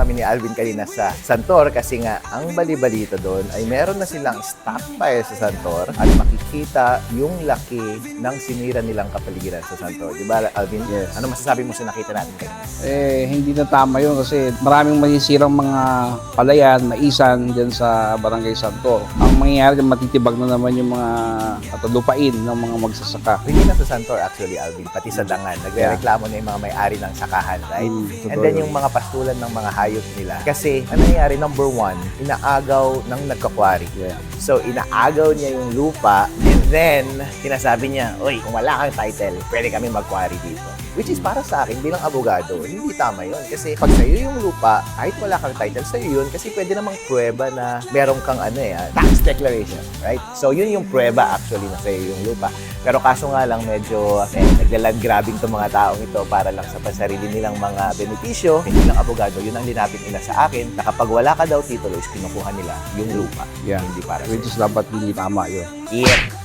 kami ni Alvin kanina sa Santor kasi nga ang bali-balito doon ay meron na silang stockpile sa Santor at makikita yung laki ng sinira nilang kapaligiran sa Santor. Di ba, Alvin? Yes. Ano masasabi mo sa nakita natin kanina? Eh, hindi na tama yun kasi maraming masisirang mga palayan, maisan dyan sa Barangay Santo. Ang mangyayari, matitibag na naman yung mga katalupain ng mga magsasaka. Hindi na sa Santor actually, Alvin, pati sa Dangan. Nagre-reklamo na yung mga may-ari ng sakahan, right? Mm, And then yun. yung mga pastulan ng mga hayop nila. Kasi, ano nangyayari, number one, inaagaw ng nagkakwari. Yeah. So, inaagaw niya yung lupa then, sinasabi niya, Uy, kung wala kang title, pwede kami mag-quarry dito. Which is para sa akin, bilang abogado, hindi tama yun. Kasi pag sa'yo yung lupa, kahit wala kang title, sa'yo yun. Kasi pwede namang prueba na meron kang ano eh, ah, tax declaration, right? So, yun yung prueba actually na sa'yo yung lupa. Pero kaso nga lang, medyo eh, naglaland grabbing tong mga taong ito para lang sa pansarili nilang mga benepisyo. Hindi lang abogado, yun ang linapit nila sa akin na kapag wala ka daw titulo, is kinukuha nila yung lupa. Yeah. Hindi para Which is dapat hindi tama yun. Yeah.